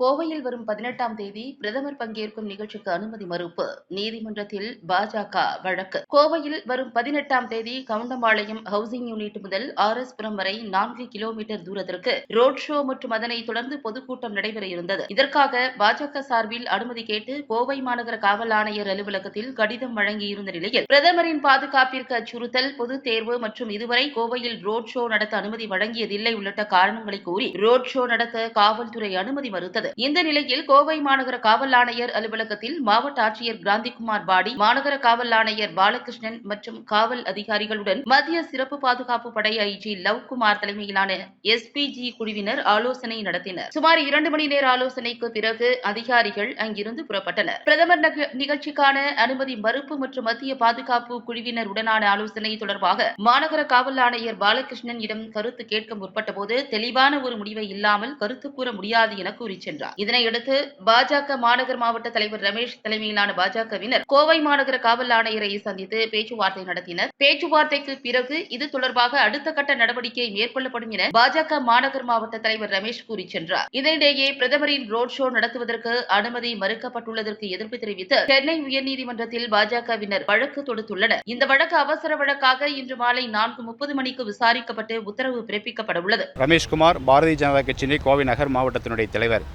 கோவையில் வரும் பதினெட்டாம் தேதி பிரதமர் பங்கேற்கும் நிகழ்ச்சிக்கு அனுமதி மறுப்பு. நீதிமன்றத்தில் பாஜக வழக்கு. கோவையில் வரும் பதினெட்டாம் தேதி கவுண்டம்பாளையம் ஹவுசிங் யூனிட் முதல் ஆர் எஸ் புரம் வரை நான்கு கிலோமீட்டர் தூரத்திற்கு ரோட் ஷோ மற்றும் அதனைத் தொடர்ந்து பொதுக்கூட்டம் நடைபெற இருந்தது. இதற்காக பாஜக சார்பில் அனுமதி கேட்டு கோவை மாநகர காவல் ஆணையர் அலுவலகத்தில் கடிதம் வழங்கியிருந்த நிலையில் பிரதமரின் பாதுகாப்பிற்கு அச்சுறுத்தல் பொதுத் தேர்வு மற்றும் இதுவரை கோவையில் ரோட் ஷோ நடத்த அனுமதி வழங்கியதில்லை உள்ளிட்ட காரணங்களை கூறி ரோட் ஷோ நடத்த காவல்துறை அனுமதி மறுத்தது. இந்த நிலையில் கோவை மாநகர காவல் ஆணையர் அலுவலகத்தில் மாவட்ட ஆட்சியர் கிராந்திகுமார் பாடி மாநகர காவல் ஆணையர் பாலகிருஷ்ணன் மற்றும் காவல் அதிகாரிகளுடன் மத்திய சிறப்பு பாதுகாப்பு படை ஐஜி லவ்குமார் தலைமையிலான எஸ்பிஜி குழுவினர் ஆலோசனை நடத்தினர். சுமார் இரண்டு மணி நேர ஆலோசனைக்கு பிறகு அதிகாரிகள் அங்கிருந்து புறப்பட்டனர். பிரதமர் நிகழ்ச்சிக்கான அனுமதி மறுப்பு மற்றும் மத்திய பாதுகாப்பு குழுவினர் உடனான ஆலோசனை தொடர்பாக மாநகர காவல் ஆணையர் பாலகிருஷ்ணன் இடம் கருத்து கேட்க முற்பட்டபோது தெளிவான ஒரு முடிவை இல்லாமல் கருத்து கூற முடியாது என கூறி சென்றார். இதனையடுத்து பாஜக மாநகர் மாவட்ட தலைவர் ரமேஷ் தலைமையிலான பாஜகவினர் கோவை மாநகர காவல் ஆணையரை சந்தித்து பேச்சுவார்த்தை நடத்தினர். பேச்சுவார்த்தைக்கு பிறகு இது தொடர்பாக அடுத்த கட்ட நடவடிக்கை மேற்கொள்ளப்படும் என பாஜக மாநகர் மாவட்ட தலைவர் ரமேஷ் கூறி சென்றார். இதனிடையே பிரதமரின் ரோட் ஷோ நடத்துவதற்கு அனுமதி மறுக்கப்பட்டுள்ளதற்கு எதிர்ப்பு தெரிவித்து சென்னை உயர்நீதிமன்றத்தில் பாஜகவினர் வழக்கு தொடுத்துள்ளனர். இந்த வழக்கு அவசர வழக்காக இன்று மாலை நான்கு முப்பது மணிக்கு விசாரிக்கப்பட்டு உத்தரவு பிறப்பிக்கப்பட உள்ளது. ரமேஷ்குமார் பாரதிய ஜனதா கட்சியினை கோவை நகர் மாவட்டத்தினுடைய தலைவர்.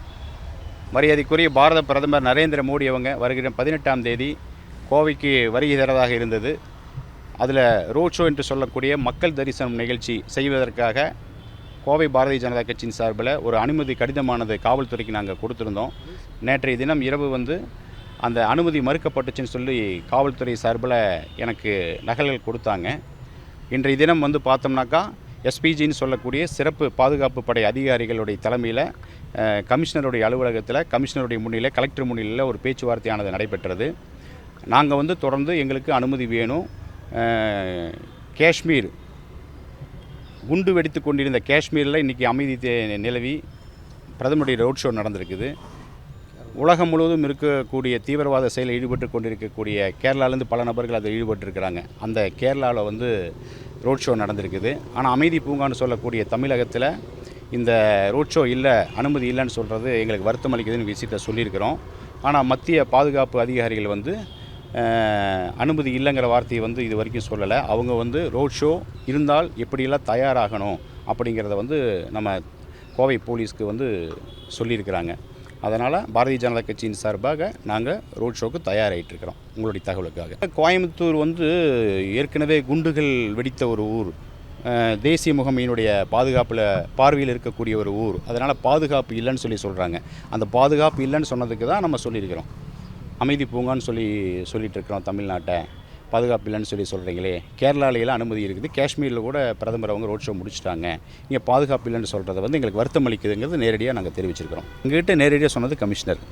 மரியாதைக்குரிய பாரத பிரதமர் நரேந்திர மோடி அவங்க வருகிற பதினெட்டாம் தேதி கோவைக்கு வருகை தரதாக இருந்தது. அதில் ரோட் ஷோ என்று சொல்லக்கூடிய மக்கள் தரிசனம் நிகழ்ச்சி செய்வதற்காக கோவை பாரதிய ஜனதா கட்சியின் சார்பில் ஒரு அனுமதி கடிதமானது காவல்துறைக்கு நாங்கள் கொடுத்துருந்தோம். நேற்றைய தினம் இரவு வந்து அந்த அனுமதி மறுக்கப்பட்டுச்சுன்னு சொல்லி காவல்துறை சார்பில் எனக்கு நகல்கள் கொடுத்தாங்க. இன்றைய தினம் வந்து பார்த்தோம்னாக்கா எஸ்பிஜின்னு சொல்லக்கூடிய சிறப்பு பாதுகாப்பு படை அதிகாரிகளுடைய தலைமையில் கமிஷனருடைய அலுவலகத்தில் கமிஷனருடைய முன்னிலையில் கலெக்டர் முன்னிலையில் ஒரு பேச்சுவார்த்தையானது நடைபெற்றது. நாங்கள் வந்து தொடர்ந்து எங்களுக்கு அனுமதி வேணும். காஷ்மீர். குண்டு வெடித்து கொண்டிருந்த காஷ்மீரில் இன்றைக்கி அமைதி தே- நிலவி பிரதமருடைய ரோட் ஷோ நடந்திருக்குது. உலகம் முழுவதும் இருக்கக்கூடிய தீவிரவாத செயலில் ஈடுபட்டு கொண்டிருக்கக்கூடிய கேரளாலேருந்து பல நபர்கள் அதில் ஈடுபட்டிருக்கிறாங்க. அந்த கேரளாவில் வந்து ரோட் ஷோ நடந்திருக்குது. ஆனால் அமைதி பூங்கான்னு சொல்லக்கூடிய தமிழகத்தில் இந்த ரோட் ஷோ இல்லை அனுமதி இல்லைன்னு சொல்கிறது எங்களுக்கு வருத்தம் அளிக்குதுன்னு விஷயத்தை சொல்லியிருக்கிறோம். ஆனால் மத்திய பாதுகாப்பு அதிகாரிகள் வந்து அனுமதி இல்லைங்கிற வார்த்தையை வந்து இது வரைக்கும் சொல்லலை. அவங்க வந்து ரோட் ஷோ இருந்தால் எப்படியெல்லாம் தயாராகணும் அப்படிங்கிறத வந்து நம்ம கோவை போலீஸ்க்கு வந்து சொல்லியிருக்கிறாங்க. அதனால் பாரதிய ஜனதா கட்சியின் சார்பாக நாங்கள் ரோட் ஷோக்கு தயாராகிட்டு இருக்கிறோம். உங்களுடைய தகவலுக்காக. கோயம்புத்தூர் வந்து ஏற்கனவே குண்டுகள் வெடித்த ஒரு ஊர். தேசிய முகமையினுடைய பாதுகாப்பில் பார்வையில் இருக்கக்கூடிய ஒரு ஊர். அதனால் பாதுகாப்பு இல்லைன்னு சொல்லி சொல்கிறாங்க அந்த பாதுகாப்பு இல்லைன்னு சொன்னதுக்கு தான் நம்ம சொல்லியிருக்கிறோம். அமைதி பூங்கான்னு சொல்லி சொல்லிட்டு இருக்கிறோம் தமிழ்நாட்டை. பாதுகாப்பு இல்லைன்னு சொல்லி சொல்கிறீங்களே கேரளாலையெல்லாம் அனுமதி இருக்குது. காஷ்மீரில் கூட பிரதமர் அவங்க ரோட் ஷோ முடிச்சிட்டாங்க. இங்கே பாதுகாப்பு இல்லைன்னு சொல்கிறத வந்து எங்களுக்கு வருத்தம் அளிக்குதுங்கிறது நேரடியாக நாங்கள் தெரிவிச்சிருக்கிறோம். எங்ககிட்ட நேரடியாக சொன்னது கமிஷனர்.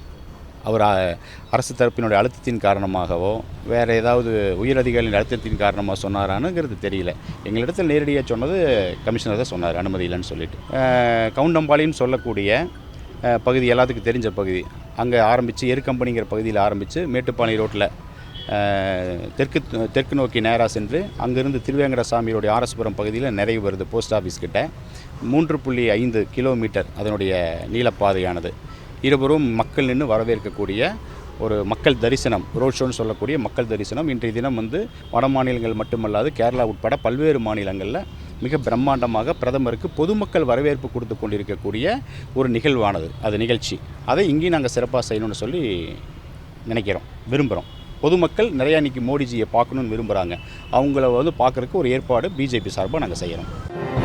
அவர் அ- அரசு தரப்பினுடைய அழுத்தத்தின் காரணமாகவோ வேறு ஏதாவது உயரதிகாரியின் அழுத்தத்தின் காரணமாக சொன்னாரானுங்கிறது தெரியல. எங்களிடத்தில் நேரடியாக சொன்னது கமிஷனர் தான் சொன்னார் அனுமதி இல்லைன்னு சொல்லிட்டு. கவுண்டம்பாளின்னு சொல்லக்கூடிய பகுதி எல்லாத்துக்கும் தெரிஞ்ச பகுதி. அங்கே ஆரம்பித்து எருக்கம்பனிங்கிற பகுதியில் ஆரம்பித்து மேட்டுப்பாளையம் ரோட்டில் தெற்கு தெற்கு நோக்கி நேராக சென்று அங்கேருந்து திருவேங்கடசாமியோடைய ஆரஸ்புரம் பகுதியில் நிறைவு வருது போஸ்ட் ஆஃபீஸ் கிட்ட. மூன்று புள்ளி ஐந்து கிலோமீட்டர் அதனுடைய நீளப்பாதையானது. இருவரும் மக்கள் நின்று வரவேற்கக்கூடிய ஒரு மக்கள் தரிசனம் ரோட் ஷோன்னு சொல்லக்கூடிய மக்கள் தரிசனம். இன்றைய தினம் வந்து வட மாநிலங்கள் மட்டுமல்லாது கேரளா உட்பட பல்வேறு மாநிலங்களில் மிக பிரம்மாண்டமாக பிரதமருக்கு பொதுமக்கள் வரவேற்பு கொடுத்து கொண்டிருக்கக்கூடிய ஒரு நிகழ்வானது. அது நிகழ்ச்சி. அதை இங்கேயும் நாங்கள் சிறப்பாக செய்யணும்னு சொல்லி நினைக்கிறோம் விரும்புகிறோம் பொதுமக்கள் நிறையா இன்றைக்கி மோடிஜியை பார்க்கணுன்னு விரும்புகிறாங்க அவங்கள வந்து பார்க்குறதுக்கு ஒரு ஏற்பாடு பிஜேபி சார்பாக நாங்கள் செய்கிறோம்